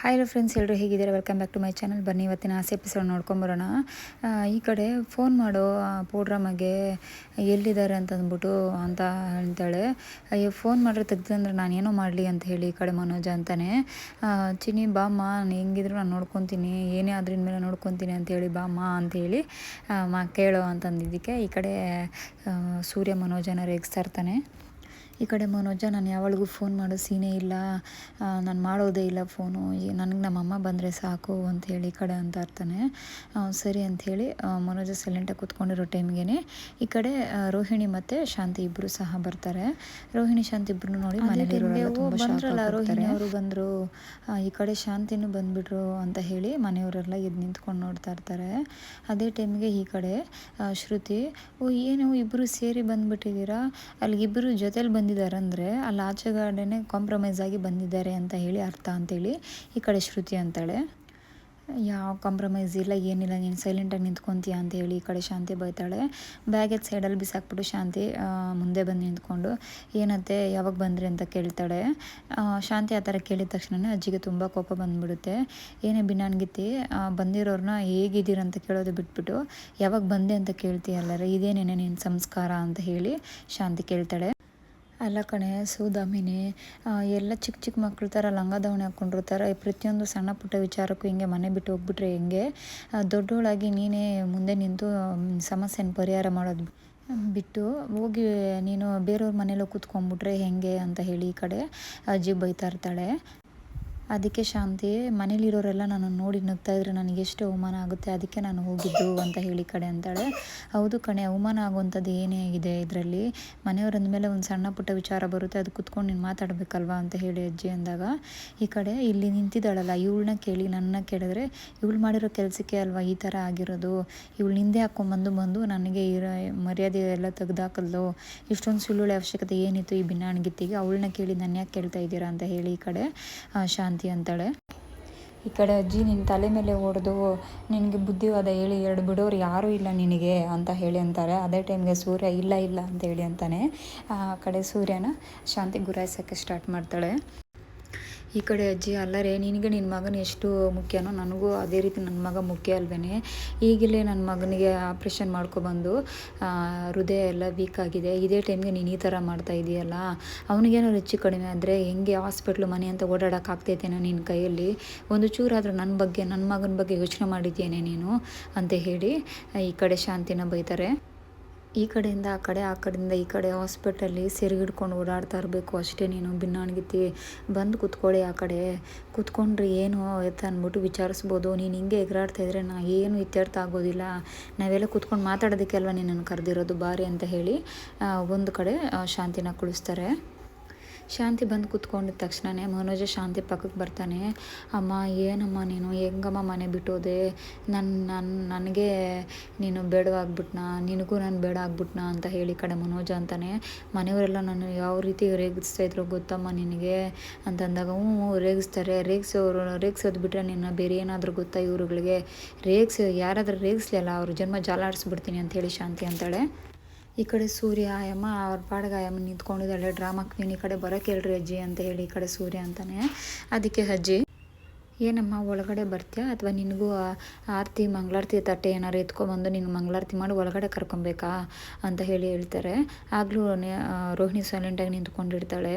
Hi hello friends ಎಲ್ಲರೂ ಹೇಗಿದ್ದಾರೆ? Welcome back to my channel ಬನ್ನಿ, ಇವತ್ತಿನ ಆಸೆ ಎಪಿಸೋಡ್ ನೋಡ್ಕೊಂಬರೋಣ ಈ ಕಡೆ ಫೋನ್ ಮಾಡು ಪೋಡ್ರಮ್ಮಗೆ ಎಲ್ಲಿದ್ದಾರೆ ಅಂತ ಅಂದ್ಬಿಟ್ಟು ಅಂತ ಹೇಳ್ತಾಳೆ. ಅಯ್ಯೋ ಫೋನ್ ಮಾಡ್ರೆ ತೆಗ್ದಂದ್ರೆ ನಾನು ಏನೋ ಮಾಡಲಿ ಅಂತ ಹೇಳಿ ಈ ಕಡೆ ಮನೋಜ ಅಂತಾನೆ. ಚಿನಿ ಬಾಮ್ಮ ನಾನು ಹೆಂಗಿದ್ರು ನಾನು ನೋಡ್ಕೊತೀನಿ. ಏನೇ ಅದ್ರಿಂದ ಮೇಲೆ ನೋಡ್ಕೊತೀನಿ ಅಂತೇಳಿ ಬಾಮ್ಮ ಅಂತೇಳಿ ಮಾ, ಕೇಳೋ ಅಂತಂದಿದ್ದಕ್ಕೆ ಈ ಕಡೆ ಸೂರ್ಯ ಮನೋಜನ ರೇಗಿಸ್ತಾ ಇರ್ತಾನೆ. ಈ ಕಡೆ ಮನೋಜ ನಾನು ಯಾವಾಗಲೂ ಫೋನ್ ಮಾಡೋ ಸೀನೇ ಇಲ್ಲ. ನಾನು ಮಾಡೋದೇ ಇಲ್ಲ ಫೋನು ನನಗೆ ನಮ್ಮಮ್ಮ ಬಂದರೆ ಸಾಕು ಅಂತ ಹೇಳಿ ಈ ಕಡೆ ಅಂತ ಇರ್ತಾನೆ ಸರಿ ಅಂಥೇಳಿ ಮನೋಜ ಸೈಲೆಂಟಾಗಿ ಕೂತ್ಕೊಂಡಿರೋ ಟೈಮ್ಗೆ ಈ ಕಡೆ ರೋಹಿಣಿ ಮತ್ತು ಶಾಂತಿ ಇಬ್ಬರು ಸಹ ಬರ್ತಾರೆ. ರೋಹಿಣಿ ಶಾಂತಿ ಇಬ್ಬರು ನೋಡಿ ಬಂದ್ರಲ್ಲ ರೋಹಿಣಿ ಅವರು ಬಂದರು. ಈ ಕಡೆ ಶಾಂತಿನೂ ಬಂದ್ಬಿಟ್ರು ಅಂತ ಹೇಳಿ ಮನೆಯವರೆಲ್ಲ ಎದ್ದು ನಿಂತ್ಕೊಂಡು ನೋಡ್ತಾ ಇರ್ತಾರೆ. ಅದೇ ಟೈಮ್ಗೆ ಈ ಕಡೆ ಶ್ರುತಿ ಓ ಏನು ಇಬ್ಬರು ಸೇರಿ ಬಂದ್ಬಿಟ್ಟಿದ್ದೀರಾ? ಅಲ್ಲಿ ಇಬ್ಬರು ಜೊತೆಲಿ ಬಂದಿದ್ದಾರೆ ಅಂದರೆ ಅಲ್ಲಿ ಆಚೆಗಡೆನೆ ಕಾಂಪ್ರಮೈಸ್ ಆಗಿ ಬಂದಿದ್ದಾರೆ ಅಂತ ಹೇಳಿ ಅರ್ಥ ಅಂತೇಳಿ ಈ ಕಡೆ ಶ್ರುತಿ ಅಂತಾಳೆ. ಯಾವ ಕಾಂಪ್ರಮೈಸ್ ಇಲ್ಲ, ಏನಿಲ್ಲ, ನೀನು ಸೈಲೆಂಟಾಗಿ ನಿಂತ್ಕೊಂತೀಯ? ಅಂತ ಹೇಳಿ ಈ ಕಡೆ ಶಾಂತಿ ಬೈತಾಳೆ. ಬ್ಯಾಗ್ ಎತ್ತು ಸೈಡಲ್ಲಿ ಬಿಸಾಕ್ಬಿಟ್ಟು ಶಾಂತಿ. ಮುಂದೆ ಬಂದು ನಿಂತ್ಕೊಂಡು. ಏನತ್ತೆ, ಯಾವಾಗ ಬಂದ್ರಿ? ಅಂತ ಕೇಳ್ತಾಳೆ. ಶಾಂತಿ ಆ ಥರ ಕೇಳಿದ ತಕ್ಷಣ ಅಜ್ಜಿಗೆ ತುಂಬ ಕೋಪ ಬಂದ್ಬಿಡುತ್ತೆ. ಏನೇ ಬಿನಾನ್ಗಿತ್ತಿ ಬಂದಿರೋರನ್ನ ಹೇಗಿದ್ದೀರಂತ ಕೇಳೋದು ಬಿಟ್ಬಿಟ್ಟು, ಯಾವಾಗ ಬಂದೆ ಅಂತ ಕೇಳ್ತೀಯಲ್ಲರ ಇದೇನೇನೆ ನಿನ್ನ ಸಂಸ್ಕಾರ? ಅಂತ ಹೇಳಿ ಶಾಂತಿ ಕೇಳ್ತಾಳೆ. ಅಲ್ಲ ಕಣೆ ಸೌದಾಮಿನಿ ಎಲ್ಲ ಚಿಕ್ಕ ಚಿಕ್ಕ ಮಕ್ಳ ಥರ ಲಂಗ ದಾವಣಿ ಹಾಕ್ಕೊಂಡಿರ್ತಾರೆ ಪ್ರತಿಯೊಂದು ಸಣ್ಣ ಪುಟ್ಟ ವಿಚಾರಕ್ಕೂ ಹಿಂಗೆ ಮನೆ ಬಿಟ್ಟು ಹೋಗ್ಬಿಟ್ರೆ ಹೆಂಗೆ? ದೊಡ್ಡವಳಾಗಿ ದೊಡ್ಡೋಳಾಗಿ ನೀನೇ ಮುಂದೆ ನಿಂತು ಸಮಸ್ಯೆನ ಪರಿಹಾರ ಮಾಡೋದು ಬಿಟ್ಟು ಹೋಗಿ ನೀನು ಬೇರೆಯವ್ರ ಮನೇಲಿ ಕೂತ್ಕೊಂಡ್ಬಿಟ್ರೆ ಹೆಂಗೆ ಅಂತ ಹೇಳಿ ಈ ಕಡೆ, ಅಜ್ಜಿ ಬೈತಾ ಇರ್ತಾಳೆ. ಅದಕ್ಕೆ ಶಾಂತಿ ಮನೇಲಿರೋರೆಲ್ಲ ನಾನು ನೋಡಿ ನಗ್ತಾ ಇದ್ರೆ ನನಗೆ ಎಷ್ಟು ಅವಮಾನ ಆಗುತ್ತೆ ಅದಕ್ಕೆ ನಾನು ಹೋಗಿದ್ದು ಅಂತ ಹೇಳಿ ಕಡೆ ಅಂತಾಳೆ. ಹೌದು ಕಣೆ ಅವಮಾನ ಆಗುವಂಥದ್ದು ಏನೇ ಇದೆ ಇದರಲ್ಲಿ? ಮನೆಯವ್ರು ಅಂದಮೇಲೆ ಒಂದು ಸಣ್ಣ ಪುಟ್ಟ ವಿಚಾರ ಬರುತ್ತೆ ಅದು ಕುತ್ಕೊಂಡು ನೀನು ಮಾತಾಡಬೇಕಲ್ವಾ ಅಂತ ಹೇಳಿ ಅಜ್ಜಿ ಅಂದಾಗ. ಈ ಕಡೆ ಇಲ್ಲಿ ನಿಂತಿದ್ದಾಳಲ್ಲ ಇವಳನ್ನ ಕೇಳಿ ನನ್ನ ಕೇಳಿದ್ರೆ ಇವಳು ಮಾಡಿರೋ ಕೆಲಸಕ್ಕೆ ಅಲ್ವಾ ಈ ಥರ ಆಗಿರೋದು? ಇವಳು ನಿಂದೆ ಹಾಕೊಂಬಂದು ಬಂದು ನನಗೆ ಇರೋ ಮರ್ಯಾದೆ ಎಲ್ಲ ತೆಗೆದಾಕಲ್ದು? ಇಷ್ಟೊಂದು ಸುಳ್ಳುಳ್ಳಿ ಅವಶ್ಯಕತೆ ಏನಿತ್ತು ಈ ಭಿನ್ನಾಣಗಿತ್ತಿಗೆ ಅವಳನ್ನ ಕೇಳಿ ನನ್ನ ಯಾಕೆ ಕೇಳ್ತಾ ಇದ್ದೀರಾ? ಅಂತ ಹೇಳಿ ಈ ಕಡೆ ಆ, ಅಂತಾಳೆ? ಈ ಕಡೆ ಅಜ್ಜಿ ನಿನ್ನ ತಲೆ ಮೇಲೆ ಹೊಡೆದು, ನಿನಗೆ ಬುದ್ಧಿವಾದ ಹೇಳಿ ಎರಡು ಬಿಡೋರು ಯಾರೂ ಇಲ್ಲ ನಿನಗೆ ಅಂತ ಹೇಳಿ ಅಂತಾರೆ. ಅದೇ ಟೈಮ್ಗೆ ಸೂರ್ಯ ಇಲ್ಲ ಇಲ್ಲ ಅಂತ ಹೇಳಿ ಅಂತಾನೆ. ಆ ಕಡೆ ಸೂರ್ಯನ ಶಾಂತಿ ಗುರಾಯಿಸೋಕ್ಕೆ ಸ್ಟಾರ್ಟ್ ಮಾಡ್ತಾಳೆ. ಈ ಕಡೆ ಅಜ್ಜಿ ಅಲ್ಲರೇ, ನಿನಗೆ ನಿನ್ನ ಮಗನ ಎಷ್ಟು ಮುಖ್ಯನೋ ನನಗೂ ಅದೇ ರೀತಿ ನನ್ನ ಮಗ ಮುಖ್ಯ ಅಲ್ವೇ ಈಗಲೇ ನನ್ನ ಮಗನಿಗೆ ಆಪ್ರೇಷನ್ ಮಾಡ್ಕೊಬಂದು ಹೃದಯ ಎಲ್ಲ ವೀಕ್ ಆಗಿದೆ. ಇದೇ ಟೈಮ್ಗೆ ನೀನು ಈ ಥರ ಮಾಡ್ತಾ ಇದೆಯಲ್ಲ? ಅವನಿಗೇನೋ ಹೆಚ್ಚು ಕಡಿಮೆ ಆದರೆ ಹೆಂಗೆ ಹಾಸ್ಪಿಟ್ಲು ಮನೆ ಅಂತ ಓಡಾಡೋಕ್ಕಾಗ್ತೈತೇನೋ ನಿನ್ನ ಕೈಯಲ್ಲಿ? ಒಂದು ಚೂರಾದರೂ ನನ್ನ ಬಗ್ಗೆ ನನ್ನ ಮಗನ ಬಗ್ಗೆ ಯೋಚನೆ ಮಾಡಿದ್ದೇನೆ ನೀನು? ಅಂತ ಹೇಳಿ ಈ ಕಡೆ ಶಾಂತಿನ ಬೈತಾರೆ. ಈ ಕಡೆಯಿಂದ, ಆ ಕಡೆ, ಆ ಕಡೆಯಿಂದ, ಈ ಕಡೆ ಹಾಸ್ಪಿಟಲ್ಲಿ ಸೆರಗಿಡ್ಕೊಂಡು ಓಡಾಡ್ತಾ ಇರಬೇಕು. ಅಷ್ಟೇ ನೀನು ಭಿನ್ನಾಣ್ಗಿತ್ತಿ ಬಂದು ಕೂತ್ಕೊಳ್ಳಿ ಆ ಕಡೆ. ಕೂತ್ಕೊಂಡ್ರೆ ಏನು ಅಂತ ಅಂದ್ಬಿಟ್ಟು ವಿಚಾರಿಸ್ಬೋದು. ನೀನು ಹಿಂಗೆ ಎಗರಾಡ್ತಾ ಇದ್ರೆ ನಾ ಏನು ಇತ್ಯರ್ಥ ಆಗೋದಿಲ್ಲ. ನಾವೆಲ್ಲ ಕೂತ್ಕೊಂಡು ಮಾತಾಡೋದಕ್ಕೆ ಅಲ್ವಾ ನಿನ್ನನ್ನು ಕರೆದಿರೋದು? ಬಾರಿ ಅಂತ ಹೇಳಿ ಒಂದು ಕಡೆ ಶಾಂತಿನ ಕುಳಿಸ್ತಾರೆ. ಶಾಂತಿ ಬಂದು ಕೂತ್ಕೊಂಡಿದ ತಕ್ಷಣನೇ ಮನೋಜ ಶಾಂತಿ ಪಕ್ಕಕ್ಕೆ ಬರ್ತಾನೆ, ಅಮ್ಮ, ಏನಮ್ಮ ನೀನು? ಹೆಂಗಮ್ಮ ಮನೆ ಬಿಟ್ಟೋದೆ? ನನ್ನ ನನ್ನ ನನಗೆ ನೀನು ಬೇಡವಾಗ್ಬಿಟ್ನಾ ನಿನಗೂ ನಾನು ಬೇಡ ಆಗ್ಬಿಟ್ನಾ? ಅಂತ ಹೇಳಿ ಕಡೆ ಮನೋಜ ಅಂತಾನೆ. ಮನೆಯವರೆಲ್ಲ ನಾನು ಯಾವ ರೀತಿ ರೇಗಿಸ್ತಾ ಇದ್ರು ಗೊತ್ತಮ್ಮ ನಿನಗೆ? ಅಂತಂದಾಗ, ಹ್ಞೂ ರೇಗಿಸ್ತಾರೆ. ರೇಗಿಸೋರು, ರೇಗಿಸೋದು ಬಿಟ್ಟರೆ ನಿನ್ನ ಬೇರೆ ಏನಾದರೂ ಗೊತ್ತಾ ಇವರುಗಳಿಗೆ? ರೇಗಿಸಿ, ಯಾರಾದರೂ ರೇಗಿಸ್ಲಿಲ್ಲ ಅವ್ರ ಜನ್ಮ ಜಾಲಾಡಿಸ್ಬಿಡ್ತೀನಿ ಅಂತ ಹೇಳಿ ಶಾಂತಿ ಅಂತಾಳೆ. ಈ ಕಡೆ ಸೂರ್ಯ, ಆಯಮ್ಮ, ಅವ್ರ ಪಾಡ್ಗೆ ಆಯಮ್ಮ ನಿಂತ್ಕೊಂಡಿದ್ದಾಳೆ. ಡ್ರಾಮಾ ಕ್ವೀನ್ ಈ ಕಡೆ ಬರೋಕೆ ಹೇಳ್ರಿ ಅಜ್ಜಿ ಅಂತ ಹೇಳಿ ಈ ಕಡೆ ಸೂರ್ಯ ಅಂತಾನೆ. ಅದಕ್ಕೆ ಅಜ್ಜಿ ಏನಮ್ಮ ಒಳಗಡೆ ಬರ್ತೀಯಾ? ಅಥವಾ ನಿನಗೂ ಆರತಿ, ಮಂಗಳಾರತಿ ತಟ್ಟೆ ಏನಾರು ಎತ್ಕೊಂಬಂದು ನಿನಗೆ ಮಂಗಳಾರತಿ ಮಾಡಿ ಒಳಗಡೆ ಕರ್ಕೊಬೇಕಾ ಅಂತ ಹೇಳಿ ಹೇಳ್ತಾರೆ. ಆಗಲೂ ರೋಹಿಣಿ ಸೈಲೆಂಟಾಗಿ ನಿಂತ್ಕೊಂಡಿರ್ತಾಳೆ.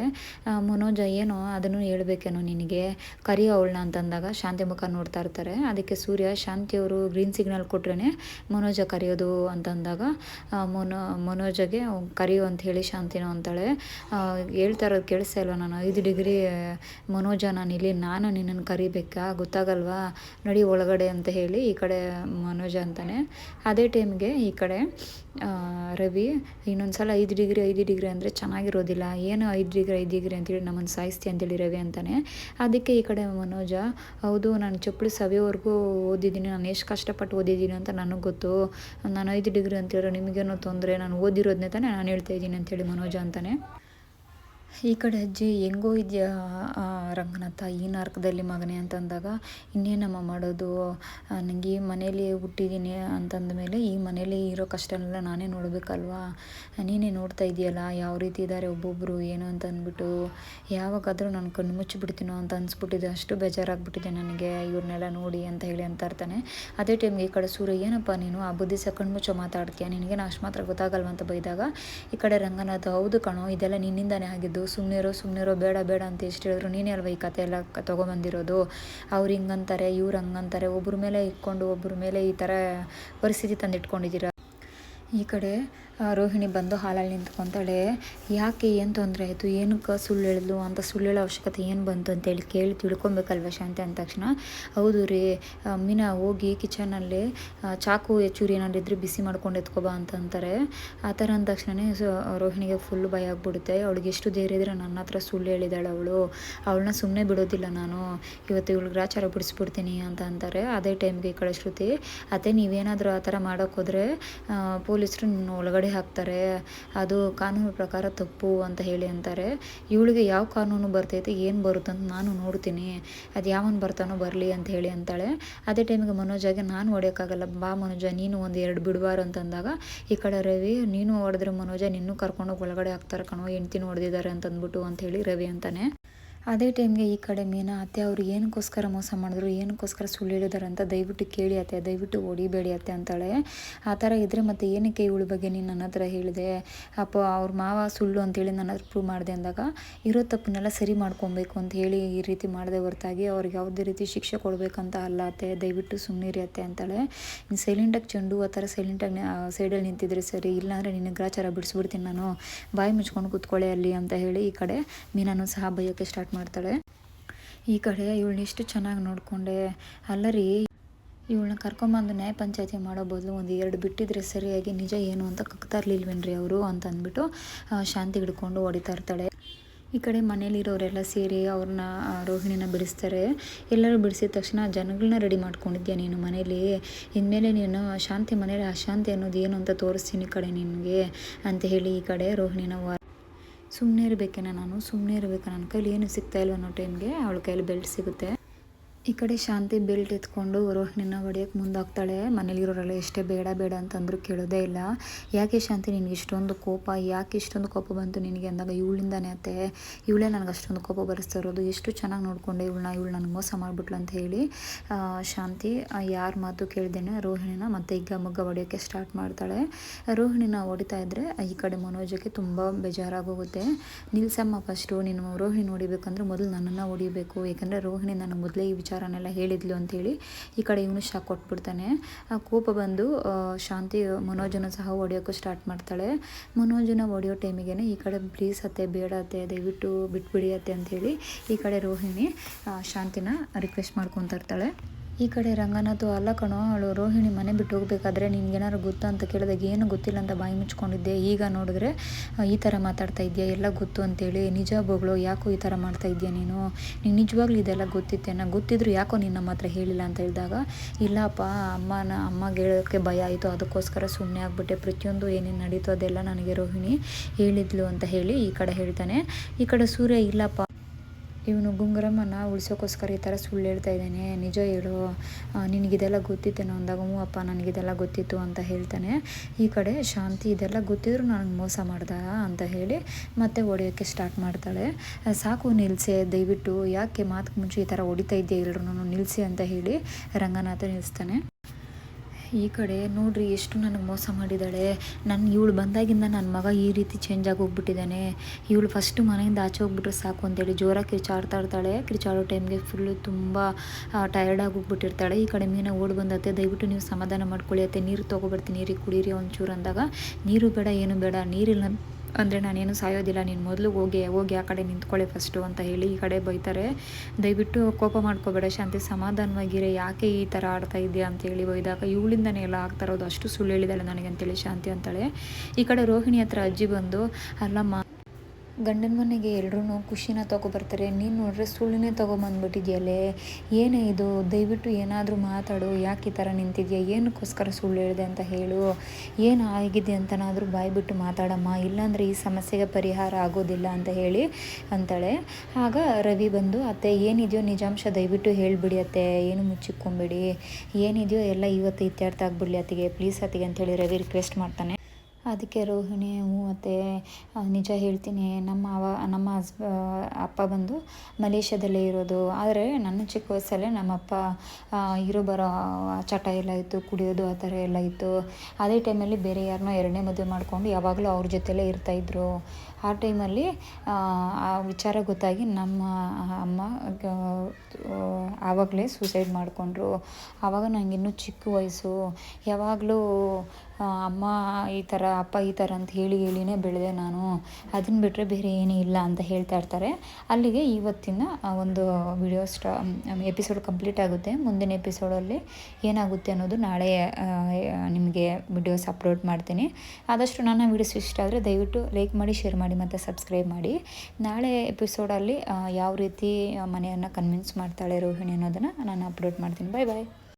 ಮನೋಜ ಏನೋ ಅದನ್ನು ಹೇಳ್ಬೇಕೇನೋ ನಿನಗೆ? ಕರಿ ಅವಳನ್ನ ಅಂತಂದಾಗ ಶಾಂತಿ ಮುಖ ನೋಡ್ತಾ ಇರ್ತಾರೆ. ಅದಕ್ಕೆ ಸೂರ್ಯ ಶಾಂತಿಯವರು ಗ್ರೀನ್ ಸಿಗ್ನಲ್ ಕೊಟ್ರೇ ಮನೋಜ ಕರೆಯೋದು ಅಂತಂದಾಗ ಮನೋ, ಮನೋಜಗೆ ಕರಿಯೋ ಅಂತ ಹೇಳಿ ಶಾಂತಿನೋ ಅಂತಾಳೆ. ಹೇಳ್ತಾ ಇರೋದು ಕೇಳಿಸ್ತಾ ಇಲ್ವ ನಾನು? ಐದು ಡಿಗ್ರಿ ಮನೋಜ ನಾನು ಇಲ್ಲಿ ನಾನು ನಿನ್ನನ್ನು ಕರಿಬೇಕಾ. ಗೊತ್ತಾಗಲ್ವಾ? ನಡಿ ಒಳಗಡೆ ಅಂತ ಹೇಳಿ ಈ ಕಡೆ ಮನೋಜ ಅಂತಾನೆ. ಅದೇ ಟೈಮ್ಗೆ ಈ ಕಡೆ ರವಿ ಇನ್ನೊಂದು ಸಲ ಐದು ಡಿಗ್ರಿ ಐದು ಡಿಗ್ರಿ ಅಂದರೆ ಚೆನ್ನಾಗಿರೋದಿಲ್ಲ. ಏನು ಐದು ಡಿಗ್ರಿ ಐದು ಡಿಗ್ರಿ ಅಂತೇಳಿ ನಮ್ಮನ್ನು ಸಾಯಿಸ್ತಿ ಅಂತೇಳಿ ರವಿ ಅಂತಾನೆ. ಅದಕ್ಕೆ ಈ ಕಡೆ ಮನೋಜ, ಹೌದು ನಾನು ಚಪ್ಪಲಿ ಸವಿಯವರೆಗೂ ಓದಿದ್ದೀನಿ, ನಾನು ಎಷ್ಟು ಕಷ್ಟಪಟ್ಟು ಓದಿದ್ದೀನಿ ಅಂತ ನನಗೆ ಗೊತ್ತು. ನಾನು ಐದು ಡಿಗ್ರಿ ಅಂತೇಳಿ ನಿಮಗೇನೋ ತೊಂದರೆ, ನಾನು ಓದಿರೋದನ್ನೇ ತಾನೇ ನಾನು ಹೇಳ್ತಾ ಇದ್ದೀನಿ ಅಂತೇಳಿ ಮನೋಜ ಅಂತಾನೆ. ಈ ಕಡೆ ಅಜ್ಜಿ ಹೆಂಗೋ ಇದೆಯಾ ರಂಗನಾಥ, ಈ ನರಕದಲ್ಲಿ ಮಗನೇ ಅಂತಂದಾಗ, ಇನ್ನೇನಮ್ಮ ಮಾಡೋದು? ನನಗೆ ಈ ಮನೇಲಿ ಹುಟ್ಟಿದ್ದೀನಿ ಅಂತಂದ ಮೇಲೆ ಈ ಮನೇಲಿ ಇರೋ ಕಷ್ಟನೆಲ್ಲ ನಾನೇ ನೋಡಬೇಕಲ್ವಾ? ನೀನೇ ನೋಡ್ತಾ ಇದೆಯಲ್ಲ, ಯಾವ ರೀತಿ ಇದ್ದಾರೆ ಒಬ್ಬೊಬ್ಬರು ಏನು ಅಂತ ಅಂದ್ಬಿಟ್ಟು. ಯಾವಾಗಾದರೂ ನಾನು ಕಣ್ಣು ಮುಚ್ಚಿಬಿಡ್ತೀನೋ ಅಂತ ಅನಿಸ್ಬಿಟ್ಟಿದೆ. ಅಷ್ಟು ಬೇಜಾರಾಗ್ಬಿಟ್ಟಿದೆ ನನಗೆ ಇವ್ರನ್ನೆಲ್ಲ ನೋಡಿ ಅಂತ ಹೇಳಿ ಅಂತ ಇರ್ತಾನೆ. ಅದೇ ಟೈಮ್ಗೆ ಈ ಕಡೆ ಸೂರ್ಯ, ಏನಪ್ಪ ನೀನು? ಆ ಬುದ್ಧಿ ಸಹ ಕಣ್ಮುಚ್ಚೋ ಮಾತಾಡ್ತೀಯ? ನಿನಗೆ ಅಷ್ಟು ಮಾತ್ರ ಗೊತ್ತಾಗಲ್ವ ಅಂತ ಬೈದಾಗ, ಈ ಕಡೆ ರಂಗನಾಥ, ಹೌದು ಕಣೋ, ಇದೆಲ್ಲ ನಿನ್ನಿಂದಾನೇ ಆಗಿದ್ದು. ಸುಮ್ಮನಿರೋ ಸುಮ್ಮನಿರೋ ಬೇಡ ಬೇಡ ಅಂತ ಎಷ್ಟು ಹೇಳಿದ್ರು, ನೀನೇ ಅಲ್ವ ಈ ಕತೆ ಎಲ್ಲ ತೊಗೊಂಬಂದಿರೋದು? ಅವ್ರು ಹಿಂಗಂತಾರೆ, ಇವ್ರು ಹಂಗಂತಾರೆ ಒಬ್ಬರ ಮೇಲೆ ಇಟ್ಕೊಂಡು ಒಬ್ಬರ ಮೇಲೆ ಈ ಥರ ಪರಿಸ್ಥಿತಿ ತಂದಿಟ್ಕೊಂಡಿದ್ದೀರ? ಈ ಕಡೆ ರೋಹಿಣಿ ಬಂದು ಹಾಲಲ್ಲಿ ನಿಂತ್ಕೊತಾಳೆ, ಯಾಕೆ ಏನು ತೊಂದರೆ ಆಯಿತು? ಏನಕ್ಕೆ ಸುಳ್ಳು ಹೇಳಿದ್ಲು? ಅಂತ ಸುಳ್ಳು ಹೇಳೋ ಅವಶ್ಯಕತೆ ಏನು ಬಂತು? ಅಂತೇಳಿ ಕೇಳಿ ತಿಳ್ಕೊಬೇಕಲ್ವ ಶಾಂತಿ ಅಂದ ತಕ್ಷಣ. ಹೌದು ರೀ ಮೀನಾ ಹೋಗಿ ಕಿಚನಲ್ಲಿ ಚಾಕು ಚೂರಿ ಏನಾದ್ರು ಇದ್ರೆ ಬಿಸಿ ಮಾಡ್ಕೊಂಡು ಎತ್ಕೊಬಾ ಅಂತ ಅಂತಾರೆ. ಆ ಥರ ಅಂದ ತಕ್ಷಣವೇ ರೋಹಿಣಿಗೆ ಫುಲ್ ಭಯ ಆಗ್ಬಿಡುತ್ತೆ. ಅವಳಿಗೆ ಎಷ್ಟು ಧೈರ್ಯ ಇದ್ರೆ ನನ್ನ ಹತ್ರ ಸುಳ್ಳು ಹೇಳಿದಾಳೆ ಅವಳು. ಅವಳನ್ನ ಸುಮ್ಮನೆ ಬಿಡೋದಿಲ್ಲ ನಾನು. ಇವತ್ತು ಇವಳು ಗ್ರಾಚಾರ ಬಿಡಿಸ್ಬಿಡ್ತೀನಿ ಅಂತ ಅಂತಾರೆ. ಅದೇ ಟೈಮ್ಗೆ ಈ ಅದೇ ನೀವೇನಾದರೂ ಆ ಥರ ಮಾಡೋಕ್ಕೋದ್ರೆ ಪೊಲೀಸರು ಒಳಗಡೆ ಹಾಕ್ತಾರೆ, ಅದು ಕಾನೂನು ಪ್ರಕಾರ ತಪ್ಪು ಅಂತ ಹೇಳಿ ಅಂತಾರೆ. ಇವಳಿಗೆ ಯಾವ ಕಾನೂನು ಬರ್ತೈತೆ, ಏನು ಬರುತ್ತೆ ಅಂತ ನಾನು ನೋಡ್ತೀನಿ. ಅದು ಯಾವನ್ ಬರ್ತಾನೋ ಬರಲಿ ಅಂತ ಹೇಳಿ ಅಂತಾಳೆ. ಅದೇ ಟೈಮಿಗೆ ಮನೋಜಾಗೆ, ನಾನು ಹೊಡೆಯೋಕ್ಕಾಗಲ್ಲ, ಬಾ ಮನೋಜ, ನೀನು ಒಂದು ಎರಡು ಬಿಡಬಾರು ಅಂತಂದಾಗ ಈ ಕಡೆ ರವಿ, ನೀನು ಹೊಡೆದ್ರೆ ಮನೋಜ ನಿನ್ನೂ ಕರ್ಕೊಂಡೋಗಿ ಒಳಗಡೆ ಹಾಕ್ತಾರೆ ಕಣೋ, ಹೆಂಡ್ತಿನೂ ಹೊಡೆದಿದ್ದಾರೆ ಅಂತಂದ್ಬಿಟ್ಟು ಅಂತ ಹೇಳಿ ರವಿ ಅಂತಾನೆ. ಅದೇ ಟೈಮ್ಗೆ ಈ ಕಡೆ ಮೀನಾ, ಅತ್ತೆ ಅವರು ಏನಕ್ಕೋಸ್ಕರ ಮೋಸ ಮಾಡಿದ್ರು, ಏನಕ್ಕೋಸ್ಕರ ಸುಳ್ಳು ಹೇಳಿದಾರೆ ಅಂತ ದಯವಿಟ್ಟು ಕೇಳಿ ಅತ್ತೆ, ದಯವಿಟ್ಟು ಓಡಿಬೇಡಿ ಅತ್ತೆ ಅಂತಾಳೆ. ಆ ಥರ ಇದ್ದರೆ ಮತ್ತೆ ಏನಕ್ಕೆ ಇವಳ ಬಗ್ಗೆ ನೀನು ನನ್ನ ಹತ್ರ ಹೇಳಿದೆ? ಅಪ್ಪ, ಅವ್ರ ಮಾವ ಸುಳ್ಳು ಅಂತೇಳಿ ನನ್ನ ಹತ್ರ ಪ್ರೂವ್ ಮಾಡಿದೆ ಅಂದಾಗ, ಇರೋ ತಪ್ಪನ್ನೆಲ್ಲ ಸರಿ ಮಾಡ್ಕೊಬೇಕು ಅಂತ ಹೇಳಿ ಈ ರೀತಿ ಮಾಡಿದೆ ಹೊರತಾಗಿ ಅವ್ರಿಗೆ ಯಾವುದೇ ರೀತಿ ಶಿಕ್ಷೆ ಕೊಡಬೇಕಂತ ಅಲ್ಲ ಅತ್ತೆ, ದಯವಿಟ್ಟು ಸುಮ್ಮನಿರಿ ಅತ್ತೆ ಅಂತಾಳೆ. ನೀನು ಸೈಲೆಂಟಾಗಿ ಚೆಂಡು ಆ ಥರ ಸೈಲೆಂಟಾಗಿ ಸೈಡಲ್ಲಿ ನಿಂತಿದ್ರೆ ಸರಿ, ಇಲ್ಲಾಂದರೆ ನಿನ್ನ ಗ್ರಾಚಾರ ಬಿಡಿಸ್ಬಿಡ್ತೀನಿ ನಾನು. ಬಾಯಿ ಮುಚ್ಕೊಂಡು ಕೂತ್ಕೊಳ್ಳೆ ಅಲ್ಲಿ ಅಂತ ಹೇಳಿ ಈ ಕಡೆ ಮೀನನ್ನು ಸಹ ಬೈಯೋಕ್ಕೆ ಸ್ಟಾರ್ಟ್ ಮಾಡ್ತಾಳೆ. ಈ ಕಡೆ ಇವಳನ್ನ ಇಷ್ಟು ಚೆನ್ನಾಗಿ ನೋಡಿಕೊಂಡೆ. ಅಲ್ಲ ರೀ ಇವಳನ್ನ ಕರ್ಕೊಂಬಂದು ನ್ಯಾಯ ಪಂಚಾಯತಿ ಮಾಡೋ ಬದಲು ಒಂದು ಎರಡು ಬಿಟ್ಟಿದ್ರೆ ಸರಿಯಾಗಿ ನಿಜ ಏನು ಅಂತ ಕಕ್ತಾ ಇರ್ಲಿಲ್ವೇನ್ರಿ ಅವರು ಅಂತ ಅಂದ್ಬಿಟ್ಟು ಶಾಂತಿ ಹಿಡ್ಕೊಂಡು ಹೊಡಿತಾ ಇರ್ತಾಳೆ. ಈ ಕಡೆ ಮನೇಲಿರೋರೆಲ್ಲ ಸೇರಿ ಅವ್ರನ್ನ ರೋಹಿಣಿನ ಬಿಡಿಸ್ತಾರೆ. ಎಲ್ಲರೂ ಬಿಡಿಸಿದ ತಕ್ಷಣ ಜನಗಳನ್ನ ರೆಡಿ ಮಾಡ್ಕೊಂಡಿದ್ಯಾ ನೀನು ಮನೇಲಿ? ಇನ್ಮೇಲೆ ನೀನು ಶಾಂತಿ ಮನೇಲಿ ಅಶಾಂತಿ ಅನ್ನೋದು ಏನು ಅಂತ ತೋರಿಸ್ತೀನಿ ಈ ಕಡೆ ನಿನಗೆ ಅಂತ ಹೇಳಿ ಈ ಕಡೆ ರೋಹಿಣಿನ ಸುಮ್ಮನೆ ಇರಬೇಕೇನ ನಾನು ಸುಮ್ಮನೆ ಇರಬೇಕು ನನ್ನ ಕೈಲಿ ಏನು ಸಿಗ್ತಾ ಇಲ್ಲ ಅನ್ನೋ ಟೈಮ್ಗೆ ಅವಳ ಕೈಲಿ ಬೆಲ್ಟ್ ಸಿಗುತ್ತೆ. ಈ ಕಡೆ ಶಾಂತಿ ಬೆಲ್ಟ್ ಎತ್ಕೊಂಡು ರೋಹಿಣಿನ ಹೊಡೆಯೋಕ್ಕೆ ಮುಂದಾಗ್ತಾಳೆ. ಮನೇಲಿರೋರೆಲ್ಲ ಎಷ್ಟೇ ಬೇಡ ಬೇಡ ಅಂತಂದ್ರು ಕೇಳೋದೇ ಇಲ್ಲ. ಯಾಕೆ ಶಾಂತಿ ನಿನಗೆ ಇಷ್ಟೊಂದು ಕೋಪ? ಯಾಕೆ ಇಷ್ಟೊಂದು ಕೋಪ ಬಂತು ನಿನಗೆ ಅಂದಾಗ ಇವಳಿಂದಾನೆ ಅತ್ತೆ. ಇವಳೇ ನನಗೆ ಅಷ್ಟೊಂದು ಕೋಪ ಬರೆಸ್ತಾ ಇರೋದು. ಎಷ್ಟು ಚೆನ್ನಾಗಿ ನೋಡಿಕೊಂಡೆ ಇವಳನ್ನ. ಇವಳು ನನಗೆ ಮೋಸ ಮಾಡಿಬಿಟ್ಲು ಅಂತ ಹೇಳಿ ಶಾಂತಿ ಯಾರ ಮಾತು ಕೇಳ್ದೇನೆ ರೋಹಿಣಿನ ಮತ್ತೆ ಈಗ ಮಗ್ಗ ಹೊಡೆಯೋಕ್ಕೆ ಸ್ಟಾರ್ಟ್ ಮಾಡ್ತಾಳೆ. ರೋಹಿಣಿನ ಹೊಡಿತಾ ಇದ್ದರೆ ಈ ಕಡೆ ಮನೋಜಕ್ಕೆ ತುಂಬ ಬೇಜಾರಾಗೋಗುತ್ತೆ. ನಿಲ್ಸಮ್ಮ ಫಸ್ಟು ನಿನ್ನ ರೋಹಿಣಿ ನೋಡಿಬೇಕಂದ್ರೆ ಮೊದಲು ನನ್ನನ್ನು ಹೊಡಿಬೇಕು. ಯಾಕಂದರೆ ರೋಹಿಣಿ ನನಗೆ ಮೊದಲೇ ಈ ವಿಚಾರನೆಲ್ಲ ಹೇಳಿದ್ಲು ಅಂತೇಳಿ ಈ ಕಡೆ ಇವನು ಶಾಕ್ ಕೊಟ್ಬಿಡ್ತಾನೆ. ಆ ಕೋಪ ಬಂದು ಶಾಂತಿ, ಮನೋಜನ ಸಹ ಹೊಡೆಯೋಕ್ಕೂ ಸ್ಟಾರ್ಟ್ ಮಾಡ್ತಾಳೆ. ಮನೋಜನ ಹೊಡೆಯೋ ಟೈಮಿಗೆ ಈ ಕಡೆ ಪ್ಲೀಸ್ ಅತ್ತೆ, ಬೇಡ ಅತ್ತೆ, ದಯವಿಟ್ಟು ಬಿಟ್ಬಿಡಿ ಅತ್ತೆ ಅಂತೇಳಿ ಈ ಕಡೆ ರೋಹಿಣಿ ಶಾಂತಿನ ರಿಕ್ವೆಸ್ಟ್ ಮಾಡ್ಕೊತಾ ಇರ್ತಾಳೆ. ಈ ಕಡೆ ರಂಗನಾಥು ಅಲ್ಲ ಕಣೋ, ಅವಳು ರೋಹಿಣಿ ಮನೆ ಬಿಟ್ಟು ಹೋಗ್ಬೇಕಾದ್ರೆ ನಿನ್ಗೇನಾರು ಗೊತ್ತಾ ಅಂತ ಕೇಳಿದಾಗ, ಏನು ಗೊತ್ತಿಲ್ಲ ಅಂತ ಬಾಯಿ ಮುಚ್ಕೊಂಡಿದ್ದೆ. ಈಗ ನೋಡಿದ್ರೆ ಈ ಥರ ಮಾತಾಡ್ತಾ ಇದೆಯಾ ಎಲ್ಲ ಗೊತ್ತು ಅಂತೇಳಿ. ನಿಜ ಬೊಗಳು, ಯಾಕೋ ಈ ಥರ ಮಾಡ್ತಾ ಇದೆಯಾ ನೀನು? ನೀನು ನಿಜವಾಗ್ಲೂ ಇದೆಲ್ಲ ಗೊತ್ತಿತ್ತೇನ ಗೊತ್ತಿದ್ರು ಯಾಕೋ ನಿನ್ನ ನಮ್ಮ ಹತ್ರ ಹೇಳಿಲ್ಲ ಅಂತ ಹೇಳಿದಾಗ, ಇಲ್ಲಪ್ಪ, ಅಮ್ಮನ, ಅಮ್ಮಗೆ ಹೇಳೋಕ್ಕೆ ಭಯ ಆಯಿತು. ಅದಕ್ಕೋಸ್ಕರ ಸುಮ್ಮನೆ ಆಗಿಬಿಟ್ಟೆ. ಪ್ರತಿಯೊಂದು ಏನೇನು ನಡೀತು ಅದೆಲ್ಲ ನನಗೆ ರೋಹಿಣಿ ಹೇಳಿದ್ಲು ಅಂತ ಹೇಳಿ ಈ ಕಡೆ ಹೇಳ್ತಾನೆ. ಈ ಕಡೆ ಸೂರ್ಯ, ಇಲ್ಲಪ್ಪ. ಇವನು ಗುಂಗುರಮ್ಮನ ಉಳಿಸೋಕ್ಕೋಸ್ಕರ ಈ ಥರ ಸುಳ್ಳು ಹೇಳ್ತಾ ಇದ್ದಾನೆ. ನಿಜ ಹೇಳು ನಿನಗಿದೆಲ್ಲ ಗೊತ್ತಿತ್ತೇನೋ ಅಂದಾಗ, ಹ್ಞೂ ಅಪ್ಪ, ನನಗಿದೆಲ್ಲ ಗೊತ್ತಿತ್ತು ಅಂತ ಹೇಳ್ತಾನೆ. ಈ ಕಡೆ ಶಾಂತಿ, ಇದೆಲ್ಲ ಗೊತ್ತಿದ್ರು ನನಗೆ ಮೋಸ ಮಾಡ್ದ ಅಂತ ಹೇಳಿ ಮತ್ತೆ ಹೊಡೆಯೋಕ್ಕೆ ಸ್ಟಾರ್ಟ್ ಮಾಡ್ತಾಳೆ. ಸಾಕು ನಿಲ್ಸೆ, ದಯವಿಟ್ಟು, ಯಾಕೆ ಮಾತಕ್ಕೆ ಮುಂಚೆ ಈ ಥರ ಹೊಡಿತಾ ಇದೆಯಾ ನಾನು ನಿಲ್ಲಿಸಿ ಅಂತ ಹೇಳಿ ರಂಗನಾಥ ನಿಲ್ಲಿಸ್ತಾನೆ ಈ ಕಡೆ ನೋಡ್ರಿ ಎಷ್ಟು ನನಗೆ ಮೋಸ ಮಾಡಿದ್ದಾಳೆ ನನ್ನ ಇವಳು ಬಂದಾಗಿಂದ ನನ್ನ ಮಗ ಈ ರೀತಿ ಚೇಂಜ್ ಆಗಿ ಹೋಗ್ಬಿಟ್ಟಿದ್ದಾನೆ. ಇವಳು ಫಸ್ಟು ಮನೆಯಿಂದ ಆಚೆ ಹೋಗ್ಬಿಟ್ರೆ ಸಾಕು ಅಂತೇಳಿ ಜೋರಾಗಿ ಕಿರ್ಚಾಡ್ತಾ ಇರ್ತಾಳೆ. ಕಿರ್ಚಾಡೋ ಟೈಮ್ಗೆ ಫುಲ್ಲು ತುಂಬ ಟಯರ್ಡ್ ಹೋಗ್ಬಿಟ್ಟಿರ್ತಾಳೆ. ಈ ಕಡೆ ಮೀನ ಓಡ್ ಬಂದತ್ತೆ. ದಯವಿಟ್ಟು ನೀವು ಸಮಾಧಾನ ಮಾಡ್ಕೊಳ್ಳಿ ಅತ್ತೆ. ನೀರು ತೊಗೊಬರ್ತೀನಿ. ನೀರಿಗೆ ಕುಡೀರಿ ಒಂಚೂರು ಅಂದಾಗ. ನೀರು ಬೇಡ, ಏನು ಬೇಡ. ನೀರಿಲ್ಲ ಅಂದರೆ ನಾನೇನು ಸಾಯೋದಿಲ್ಲ, ನೀನು ಮೊದಲು ಹೋಗಿ ಹೋಗಿ ಆ ಕಡೆ ನಿಂತ್ಕೊಳ್ಳಿ ಫಸ್ಟು ಅಂತ ಹೇಳಿ ಈ ಕಡೆ ಬೈತಾರೆ. ದಯವಿಟ್ಟು ಕೋಪ ಮಾಡ್ಕೋಬೇಡ ಶಾಂತಿ, ಸಮಾಧಾನವಾಗಿರೆ. ಯಾಕೆ ಈ ಥರ ಆಡ್ತಾ ಇದೆಯಾ ಅಂತ ಹೇಳಿ ಬೈದಾಗ ಇವಳಿಂದನೇ ಎಲ್ಲ ಆಗ್ತಾ ಇರೋದು. ಅಷ್ಟು ಸುಳ್ಳು ಹೇಳಿದಾಳೆ ನನಗೆ ಅಂತೇಳಿ ಶಾಂತಿ ಅಂತಾಳೆ. ಈ ಕಡೆ ರೋಹಿಣಿ ಹತ್ರ ಅಜ್ಜಿ ಬಂದು, ಅಲ್ಲಮ್ಮ ಗಂಡನ ಮನೆಗೆ ಎಲ್ಲರೂ ಖುಷಿನ ತೊಗೊಬರ್ತಾರೆ ನೀನು ನೋಡ್ರೆ ಸುಳ್ಳನ್ನೇ ತೊಗೊಂಬಂದ್ಬಿಟ್ಟಿದ್ಯಲ್ಲೇ ಏನೇ ಇದು? ದಯವಿಟ್ಟು ಏನಾದರೂ ಮಾತಾಡು. ಯಾಕೆ ಈ ಥರ ನಿಂತಿದ್ಯಾ? ಏನಕ್ಕೋಸ್ಕರ ಸುಳ್ಳು ಹೇಳಿದೆ ಅಂತ ಹೇಳು. ಏನು ಆಗಿದೆ ಅಂತನಾದರೂ ಬಾಯ್ಬಿಟ್ಟು ಮಾತಾಡಮ್ಮ. ಇಲ್ಲಾಂದರೆ ಈ ಸಮಸ್ಯೆಗೆ ಪರಿಹಾರ ಆಗೋದಿಲ್ಲ ಅಂತ ಹೇಳಿ ಅಂತಾಳೆ. ಆಗ ರವಿ ಬಂದು, ಅತ್ತೆ, ಏನಿದೆಯೋ ನಿಜಾಂಶ ದಯವಿಟ್ಟು ಹೇಳಿಬಿಡಿ ಅತ್ತೆ. ಏನು ಮುಚ್ಚಿಕ್ಕೊಂಬಿಡಿ ಏನಿದೆಯೋ ಎಲ್ಲ ಇವತ್ತು ಇತ್ಯರ್ಥ ಆಗ್ಬಿಡ್ಲಿ ಅತ್ತಿಗೆ. ಪ್ಲೀಸ್ ಅತ್ತಿಗೆ ಅಂತೇಳಿ ರವಿ ರಿಕ್ವೆಸ್ಟ್ ಮಾಡ್ತಾನೆ. ಅದಕ್ಕೆ ರೋಹಿಣಿ, ಹ್ಞೂ ಅತ್ತೆ ನಿಜ ಹೇಳ್ತೀನಿ. ನಮ್ಮ ಅವ, ನಮ್ಮ ಹಸ್ಬ ಅಪ್ಪ ಬಂದು ಮಲೇಷ್ಯಾದಲ್ಲೇ ಇರೋದು. ಆದರೆ ನನ್ನ ಚಿಕ್ಕ ವಯಸ್ಸಲ್ಲೇ ನಮ್ಮಪ್ಪ ಅಪ್ಪ ಇರೋ ಬರೋ ಚಟ ಎಲ್ಲ ಇತ್ತು, ಕುಡಿಯೋದು ಆ ಥರ ಎಲ್ಲ ಇತ್ತು. ಅದೇ ಟೈಮಲ್ಲಿ ಬೇರೆ ಯಾರನ್ನೋ ಎರಡನೇ ಮದುವೆ ಮಾಡಿಕೊಂಡು ಯಾವಾಗಲೂ ಅವ್ರ ಜೊತೆಲೇ ಇರ್ತಾಯಿದ್ರು ಆ ಟೈಮಲ್ಲಿ, ಆ ವಿಚಾರ ಗೊತ್ತಾಗಿ ನಮ್ಮ ಅಮ್ಮ ಆವಾಗಲೇ ಸೂಸೈಡ್ ಮಾಡಿಕೊಂಡ್ರು. ಆವಾಗ ನನಗಿನ್ನೂ ಚಿಕ್ಕ ವಯಸ್ಸು. ಯಾವಾಗಲೂ ಅಮ್ಮ ಈ ಥರ ಅಪ್ಪ ಈ ಥರ ಅಂತ ಹೇಳಿ ಹೇಳಿನೇ ಬೆಳೆದೆ ನಾನು. ಅದನ್ನ ಬಿಟ್ಟರೆ ಬೇರೆ ಏನೂ ಇಲ್ಲ ಅಂತ ಹೇಳ್ತಾ ಇರ್ತಾರೆ. ಅಲ್ಲಿಗೆ ಇವತ್ತಿನ ಒಂದು ವಿಡಿಯೋ ಸ್ಟಾ ಎಪಿಸೋಡ್ ಕಂಪ್ಲೀಟ್ ಆಗುತ್ತೆ. ಮುಂದಿನ ಎಪಿಸೋಡಲ್ಲಿ ಏನಾಗುತ್ತೆ ಅನ್ನೋದು ನಾಳೆ ನಿಮಗೆ ವಿಡಿಯೋಸ್ ಅಪ್ಲೋಡ್ ಮಾಡ್ತೀನಿ. ಆದಷ್ಟು ನನ್ನ ವಿಡಿಯೋಸ್ ಇಷ್ಟ ಆದರೆ ದಯವಿಟ್ಟು ಲೈಕ್ ಮಾಡಿ ಶೇರ್ ಮಾಡಿ ಮತ್ತು ಸಬ್ಸ್ಕ್ರೈಬ್ ಮಾಡಿ. ನಾಳೆ ಎಪಿಸೋಡಲ್ಲಿ ಯಾವ ರೀತಿ ಮನೆಯನ್ನು ಕನ್ವಿನ್ಸ್ ಮಾಡ್ತಾಳೆ ರೋಹಿಣಿ ಅನ್ನೋದನ್ನು ನಾನು ಅಪ್ಲೋಡ್ ಮಾಡ್ತೀನಿ. ಬಾಯ್ ಬಾಯ್